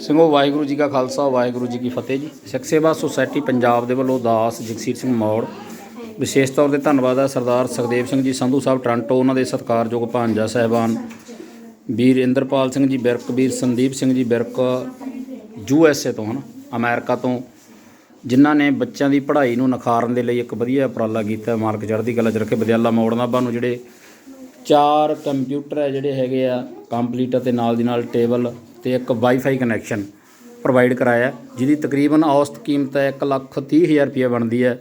ਸਿੰਘੋ, ਵਾਹਿਗੁਰੂ ਜੀ ਕਾ ਖਾਲਸਾ, ਵਾਹਿਗੁਰੂ ਜੀ ਕੀ ਫਤਿਹ ਜੀ। ਸਿੱਖ ਸੇਵਾ ਸੁਸਾਇਟੀ ਪੰਜਾਬ ਦੇ ਵੱਲੋਂ ਦਾਸ ਜਗਸੀਰ ਸਿੰਘ ਮੌੜ। ਵਿਸ਼ੇਸ਼ ਤੌਰ ਤੇ ਧੰਨਵਾਦ ਹੈ ਸਰਦਾਰ ਸੁਖਦੇਵ ਸਿੰਘ ਜੀ ਸੰਧੂ ਸਾਹਿਬ ਟਰਾਂਟੋ, ਉਹਨਾਂ ਦੇ ਸਤਿਕਾਰਯੋਗ ਭਾਂਜਾ ਸਹਿਬਾਨ ਵੀਰ ਇੰਦਰਪਾਲ ਸਿੰਘ ਜੀ ਬਿਰਕ, ਵੀਰ Sandeep Singh ji Birk, U S A ਤੋਂ, ਹਨ, ਅਮਰੀਕਾ ਤੋਂ, ਜਿਨ੍ਹਾਂ ਨੇ ਬੱਚਿਆਂ ਦੀ ਪੜ੍ਹਾਈ ਨੂੰ ਨਿਖਾਰਨ ਦੇ ਲਈ ਇੱਕ ਵਧੀਆ ਉਪਰਾਲਾ ਕੀਤਾ। ਮਾਲਕ ਚੜ੍ਹਦੀ ਕਲਾ ਚ ਰੱਖੇ। ਵਿਦਿਆਲਾ ਮੋੜ ਨਾਭਾ ਨੂੰ ਜਿਹੜੇ ਚਾਰ ਕੰਪਿਊਟਰ ਹੈ ਜਿਹੜੇ ਹੈਗੇ ਆ, ਕੰਪਲੀਟ ਅਤੇ ਨਾਲ ਦੀ ਨਾਲ ਟੇਬਲ ਤੇ ਇੱਕ ਵਾਈਫਾਈ ਕਨੈਕਸ਼ਨ ਪ੍ਰੋਵਾਈਡ ਕਰਾਇਆ। ਜਿਹਦੀ ਤਕਰੀਬਨ ਔਸਤ ਕੀਮਤ ਹੈ 1 ਲੱਖ ਤੀਹ ਹਜ਼ਾਰ ਰੁਪਏ ਬਣਦੀ ਹੈ।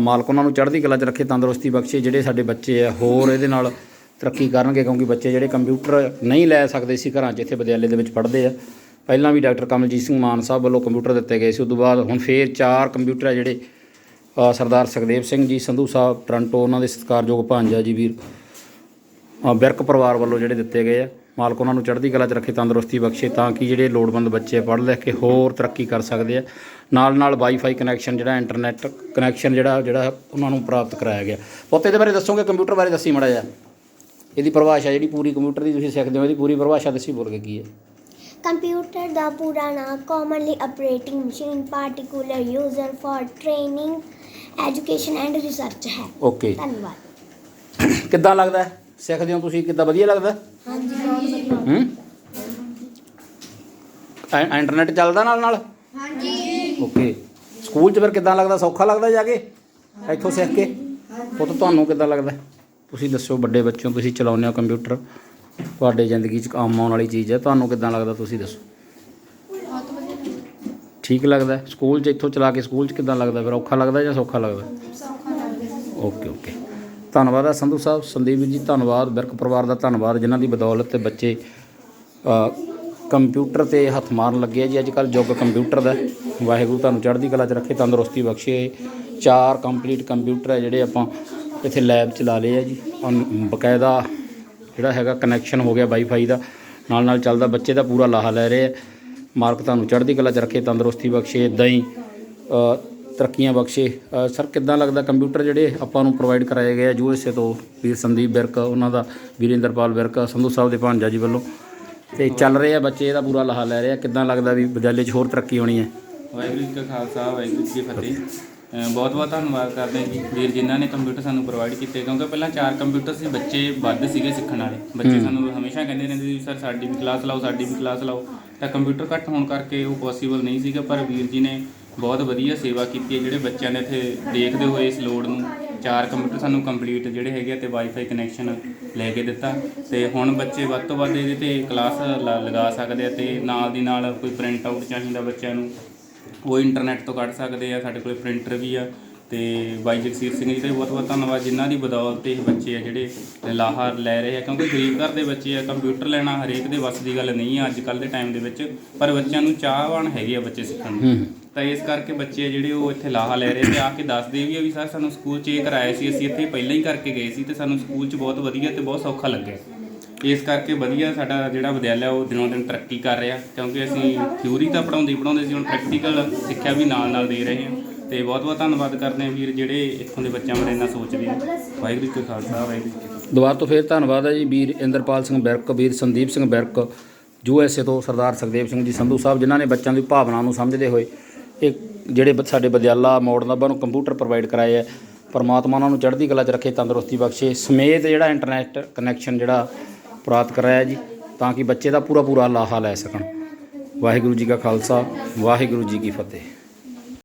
ਮਾਲਕ ਉਹਨਾਂ ਨੂੰ ਚੜ੍ਹਦੀ ਕਲਾ 'ਚ ਰੱਖੇ, ਤੰਦਰੁਸਤੀ ਬਖਸ਼ੇ, ਜਿਹੜੇ ਸਾਡੇ ਬੱਚੇ ਆ, ਹੋਰ ਇਹਦੇ ਨਾਲ ਤਰੱਕੀ ਕਰਨਗੇ ਕਿਉਂਕਿ ਬੱਚੇ ਜਿਹੜੇ ਕੰਪਿਊਟਰ ਨਹੀਂ ਲੈ ਸਕਦੇ ਸੀ ਘਰਾਂ 'ਚ, ਇੱਥੇ ਵਿਦਿਆਲੇ ਦੇ ਵਿੱਚ ਪੜ੍ਹਦੇ ਆ। ਪਹਿਲਾਂ ਵੀ ਡਾਕਟਰ ਕਮਲਜੀਤ ਸਿੰਘ ਮਾਨ ਸਾਹਿਬ ਵੱਲੋਂ ਕੰਪਿਊਟਰ ਦਿੱਤੇ ਗਏ ਸੀ ਉਸ ਤੋਂ ਬਾਅਦ ਹੁਣ ਫੇਰ ਚਾਰ ਕੰਪਿਊਟਰ ਹੈ ਜਿਹੜੇ ਸਰਦਾਰ ਸੁਖਦੇਵ ਸਿੰਘ ਜੀ, ਸੰਧੂ ਸਾਹਿਬ, ਟਰੰਟੋ, ਉਹਨਾਂ ਦੇ ਸਤਿਕਾਰਯੋਗ ਭਾਂਜਾ ਜੀ, ਵੀਰ ਬਿਰਕ ਪਰਿਵਾਰ ਵੱਲੋਂ ਜਿਹੜੇ ਦਿੱਤੇ ਗਏ ਆ। ਮਾਲਕ ਉਹਨਾਂ ਨੂੰ ਚੜ੍ਹਦੀ ਕਲਾ 'ਚ ਰੱਖੇ ਤੰਦਰੁਸਤੀ ਬਖਸ਼ੇ ਤਾਂ ਕਿ ਜਿਹੜੇ ਲੋੜਵੰਦ ਬੱਚੇ ਪੜ੍ਹ ਲਿਖ ਕੇ ਹੋਰ ਤਰੱਕੀ ਕਰ ਸਕਦੇ ਆ। ਨਾਲ ਨਾਲ ਵਾਈਫਾਈ ਕਨੈਕਸ਼ਨ ਜਿਹੜਾ ਇੰਟਰਨੈਟ ਕਨੈਕਸ਼ਨ ਜਿਹੜਾ ਜਿਹੜਾ ਉਹਨਾਂ ਨੂੰ ਪ੍ਰਾਪਤ ਕਰਾਇਆ ਗਿਆ। ਪੁੱਤ ਇਹਦੇ ਬਾਰੇ ਦੱਸੋਗੇ ਕੰਪਿਊਟਰ ਬਾਰੇ ਦੱਸੀ ਮੜਾ ਜਾ ਇਹਦੀ ਪਰਿਭਾਸ਼ਾ ਜਿਹੜੀ ਪੂਰੀ ਕੰਪਿਊਟਰ ਦੀ ਤੁਸੀਂ ਸਿੱਖਦੇ ਹੋ ਇਹਦੀ ਪੂਰੀ ਪਰਿਭਾਸ਼ਾ ਦੱਸੀ ਬੋਲ ਕੇ ਕੀ ਹੈ? ਕੰਪਿਊਟਰ ਦਾ ਪੂਰਾ ਨਾਮ commonly operating machine particular user for training education and research ਹੈ। ਓਕੇ ਧੰਨਵਾਦ। ਕਿੱਦਾਂ ਲੱਗਦਾ? ਸਿੱਖਦੇ ਹੋ ਤੁਸੀਂ? ਕਿੱਦਾਂ ਵਧੀਆ ਲੱਗਦਾ? ਹਾਂਜੀ। ਹੂੰ? ਐ- ਇੰਟਰਨੈਟ ਚੱਲਦਾ ਨਾਲ ਨਾਲ? ਹਾਂਜੀ। ਓਕੇ ਸਕੂਲ 'ਚ ਫਿਰ ਕਿੱਦਾਂ ਲੱਗਦਾ? ਸੌਖਾ ਲੱਗਦਾ ਜਾ ਕੇ? ਇੱਥੋਂ ਸਿੱਖ ਕੇ? ਉਹ ਤਾਂ ਤੁਹਾਨੂੰ ਕਿੱਦਾਂ ਲੱਗਦਾ? ਤੁਸੀਂ ਦੱਸੋ ਵੱਡੇ ਬੱਚਿਓ ਤੁਸੀਂ ਚਲਾਉਂਦੇ ਹੋ ਕੰਪਿਊਟਰ? ਤੁਹਾਡੇ ਜ਼ਿੰਦਗੀ 'ਚ ਆਮ ਆਉਣ ਵਾਲੀ ਚੀਜ਼ ਹੈ। ਤੁਹਾਨੂੰ ਕਿੱਦਾਂ ਲੱਗਦਾ? ਤੁਸੀਂ ਦੱਸੋ। ਠੀਕ ਲੱਗਦਾ? ਹੈ? ਸਕੂਲ 'ਚ ਇੱਥੋਂ ਚਲਾ ਕੇ ਸਕੂਲ 'ਚ ਕਿੱਦਾਂ ਲੱਗਦਾ? ਫਿਰ ਔਖਾ ਲੱਗਦਾ ਜਾਂ ਸੌਖਾ ਲੱਗਦਾ? ਓਕੇ ਓਕੇ ਧੰਨਵਾਦ ਹੈ ਸੰਧੂ ਸਾਹਿਬ, ਸੰਦੀਪ ਵੀਰ ਜੀ, ਧੰਨਵਾਦ, ਬਿਰਕ ਪਰਿਵਾਰ ਦਾ ਧੰਨਵਾਦ, ਜਿਨ੍ਹਾਂ ਦੀ ਬਦੌਲਤ ਤੇ ਬੱਚੇ ਕੰਪਿਊਟਰ ਤੇ ਹੱਥ ਮਾਰਨ ਲੱਗੇ ਜੀ। ਅੱਜ ਕੱਲ ਯੁੱਗ ਕੰਪਿਊਟਰ ਦਾ ਵਾਹਿਗੁਰੂ ਤੁਹਾਨੂੰ ਚੜ੍ਹਦੀ ਕਲਾ 'ਚ ਰੱਖੇ, ਤੰਦਰੁਸਤੀ ਬਖਸ਼ੇ। ਚਾਰ ਕੰਪਲੀਟ ਕੰਪਿਊਟਰ ਹੈ ਜਿਹੜੇ ਆਪਾਂ ਇੱਥੇ ਲੈਬ ਚ ਲਾ ਲਏ ਆ ਜੀ। ਔਰ ਬਕਾਇਦਾ ਜਿਹੜਾ ਹੈਗਾ ਕਨੈਕਸ਼ਨ ਹੋ ਗਿਆ ਵਾਈਫਾਈ ਦਾ। ਨਾਲ ਨਾਲ ਚੱਲਦਾ ਬੱਚੇ ਦਾ ਪੂਰਾ ਲਾਹਾ ਲੈ ਰਹੇ ਆ। ਮਾਰਕ ਤੁਹਾਨੂੰ ਚੜ੍ਹਦੀ ਕਲਾ 'ਚ ਰੱਖੇ, ਤੰਦਰੁਸਤੀ ਬਖਸ਼ੇ। ਦਹੀਂ ਤਰੱਕੀਆਂ ਬਖਸ਼ੇ। ਸਰ ਕਿੱਦਾਂ ਲੱਗਦਾ ਕੰਪਿਊਟਰ ਜਿਹੜੇ ਆਪਾਂ ਨੂੰ ਪ੍ਰੋਵਾਈਡ ਕਰਾਏ ਗਏ ਆ? ਯੂਐਸਏ ਤੋਂ ਵੀਰ ਸੰਦੀਪ ਬਿਰਕ ਉਹਨਾਂ ਦਾ ਵੀਰਿੰਦਰਪਾਲ ਬਿਰਕ ਸੰਧੂ ਸਾਹਿਬ ਦੇ ਭਾਂਜਾ ਜੀ ਵੱਲੋਂ। ਤੇ ਚੱਲ ਰਹੇ ਆ ਬੱਚੇ ਇਹਦਾ ਪੂਰਾ ਲਾਹਾ ਲੈ ਰਹੇ ਆ। ਕਿੱਦਾਂ ਲੱਗਦਾ ਵੀ ਵਿਦਿਆਲੇ 'ਚ ਹੋਰ ਤਰੱਕੀ ਹੋਣੀ ਹੈ? ਵਾਹਿਗੁਰੂ ਜੀ ਕਾ ਖਾਲਸਾ ਵਾਹਿਗੁਰੂ ਜੀ ਕੀ ਫਤਿਹ। ਬਹੁਤ ਬਹੁਤ ਧੰਨਵਾਦ ਕਰਦੇ ਹਾਂ ਜੀ। ਵੀਰ ਜਿਨ੍ਹਾਂ ਨੇ ਕੰਪਿਊਟਰ ਸਾਨੂੰ ਪ੍ਰੋਵਾਈਡ ਕੀਤੇ ਕਿਉਂਕਿ ਪਹਿਲਾਂ ਚਾਰ ਕੰਪਿਊਟਰ ਸੀ ਬੱਚੇ ਵੱਧ ਸੀਗੇ ਸਿੱਖਣ ਵਾਲੇ। ਬੱਚੇ ਸਾਨੂੰ ਹਮੇਸ਼ਾ ਕਹਿੰਦੇ ਰਹਿੰਦੇ ਸੀ ਸਰ ਸਾਡੀ ਵੀ ਕਲਾਸ ਲਾਓ ਸਾਡੀ ਵੀ ਕਲਾਸ ਲਾਓ। ਤਾਂ ਕੰਪਿਊਟਰ ਘੱਟ ਹੋਣ ਕਰਕੇ ਉਹ ਪੋਸੀਬਲ ਨਹੀਂ ਸੀਗਾ ਪਰ ਵੀਰ ਜੀ ਨੇ ਬਹੁਤ ਵਧੀਆ ਸੇਵਾ ਕੀਤੀ ਹੈ। ਜਿਹੜੇ ਬੱਚਿਆਂ ਨੇ ਇੱਥੇ ਦੇਖਦੇ ਹੋਏ ਇਸ ਲੋੜ ਨੂੰ, ਚਾਰ ਕੰਪਿਊਟਰ ਸਾਨੂੰ ਕੰਪਲੀਟ ਜਿਹੜੇ ਹੈਗੇ ਆ ਤੇ ਵਾਈਫਾਈ ਕਨੈਕਸ਼ਨ ਲੈ ਕੇ ਦਿੱਤਾ। ਤੇ ਹੁਣ ਬੱਚੇ ਵੱਧ ਤੋਂ ਵੱਧ ਇਹਦੇ ਤੇ ਕਲਾਸ ਲ- ਲਗਾ ਸਕਦੇ ਆ ਤੇ ਨਾਲ ਦੀ ਨਾਲ ਕੋਈ ਪ੍ਰਿੰਟ ਆਊਟ ਚਾਹੀਦਾ ਬੱਚਿਆਂ ਨੂੰ, ਉਹ ਇੰਟਰਨੈਟ ਤੋਂ ਕੱਢ ਸਕਦੇ ਆ, ਸਾਡੇ ਕੋਲ ਪ੍ਰਿੰਟਰ ਵੀ ਆ। ਤੇ ਬਾਈ ਜਗਸੀਰ ਸਿੰਘ ਜੀ ਦਾ ਬਹੁਤ ਬਹੁਤ ਧੰਨਵਾਦ ਜਿਨ੍ਹਾਂ ਦੀ ਬਦੌਲਤ ਇਹ ਬੱਚੇ ਆ ਜਿਹੜੇ ਲਾਹਾ ਲੈ ਰਹੇ ਆ ਕਿਉਂਕਿ ਗਰੀਬ ਘਰ ਦੇ ਬੱਚੇ ਆ ਕੰਪਿਊਟਰ ਲੈਣਾ ਹਰੇਕ ਦੇ ਵੱਸ ਦੀ ਗੱਲ ਨਹੀਂ ਆ ਅੱਜ ਕੱਲ ਦੇ ਟਾਈਮ ਦੇ ਵਿੱਚ ਪਰ ਬੱਚਿਆਂ ਨੂੰ ਚਾਹਵਾਨ ਹੈਗੇ ਆ ਬੱਚੇ ਸਿੱਖਣ ਨੂੰ। ਤਾਂ ਇਸ ਕਰਕੇ ਬੱਚੇ ਜਿਹੜੇ ਉਹ ਇੱਥੇ ਲਾਹਾ ਲੈ ਰਹੇ ਤੇ ਆ ਕੇ ਦੱਸਦੇ ਵੀ ਆ ਵੀ ਸਰ ਸਾਨੂੰ ਸਕੂਲ 'ਚ ਇਹ ਕਰਾਇਆ ਸੀ ਅਸੀਂ ਇੱਥੇ ਪਹਿਲਾਂ ਹੀ ਕਰਕੇ ਗਏ ਸੀ ਤੇ ਸਾਨੂੰ ਸਕੂਲ 'ਚ ਬਹੁਤ ਵਧੀਆ ਤੇ ਬਹੁਤ ਸੌਖਾ ਲੱਗਿਆ। ਇਸ ਕਰਕੇ ਵਧੀਆ ਸਾਡਾ ਜਿਹੜਾ ਵਿਦਿਆਲਿਆ ਉਹ ਦਿਨੋਂ ਦਿਨ ਤਰੱਕੀ ਕਰ ਰਿਹਾ ਕਿਉਂਕਿ ਅਸੀਂ ਥਿਊਰੀ ਤਾਂ ਪੜਾਉਂਦੇ ਹੀ ਪੜਾਉਂਦੇ ਸੀ ਹੁਣ ਪ੍ਰੈਕਟੀਕਲ ਸਿੱਖਿਆ ਵੀ ਨਾਲ ਨਾਲ ਦੇ ਰਹੇ ਹਾਂ ਤੇ ਬਹੁਤ ਬਹੁਤ ਧੰਨਵਾਦ ਕਰਦੇ ਹਾਂ ਵੀਰ ਜਿਹੜੇ ਇੱਥੋਂ ਦੇ ਬੱਚਿਆਂ ਬਾਰੇ ਇੰਨਾ ਸੋਚਦੇ ਆ। ਵਾਹਿਗੁਰੂ ਜੀ ਕਾ ਖਾਲਸਾ, ਵਾਹਿਗੁਰੂ ਜੀ ਕੀ ਫਤਿਹ। ਦੁਬਾਰਾ ਤੋਂ ਫੇਰ ਧੰਨਵਾਦ ਹੈ ਜੀ ਵੀਰ ਇੰਦਰਪਾਲ ਸਿੰਘ ਬਿਰਕ, ਵੀਰ ਸੰਦੀਪ ਸਿੰਘ ਬਿਰਕ ਏ ਤੋਂ ਸਰਦਾਰ ਸੁਖਦੇਵ ਸਿੰਘ ਜੀ, ਸੰਧੂ ਸਾਹਿਬ, ਜਿਨ੍ਹਾਂ ਨੇ ਬੱਚਿਆਂ ਦੀ ਭਾਵਨਾ ਨੂੰ ਸਮਝਦੇ ਹੋਏ ਇਹ ਜਿਹੜੇ ਬ- ਸਾਡੇ ਵਿਦਿਆਲਾ ਮੋੜ ਨਾਭਾ ਨੂੰ ਕੰਪਿਊਟਰ ਪ੍ਰੋਵਾਈਡ ਕਰਾਏ ਹੈ, ਪਰਮਾਤਮਾ ਉਹਨਾਂ ਨੂੰ ਚੜ੍ਹਦੀ ਕਲਾ 'ਚ ਰੱਖੇ, ਤੰਦਰੁਸਤੀ ਬਖਸ਼ੇ, ਸਮੇਤ ਜਿਹੜਾ ਇੰਟਰਨੈਟ ਕਨੈਕਸ਼ਨ ਜਿਹੜਾ ਪ੍ਰਾਪਤ ਕਰਾਇਆ ਜੀ, ਤਾਂ ਕਿ ਬੱਚੇ ਦਾ ਪੂਰਾ ਪੂਰਾ ਲਾਹਾ ਲੈ ਸਕਣ। ਵਾਹਿਗੁਰੂ ਜੀ ਕਾ ਖਾਲਸਾ, ਵਾਹਿਗੁਰੂ ਜੀ ਕੀ ਫਤਿਹ।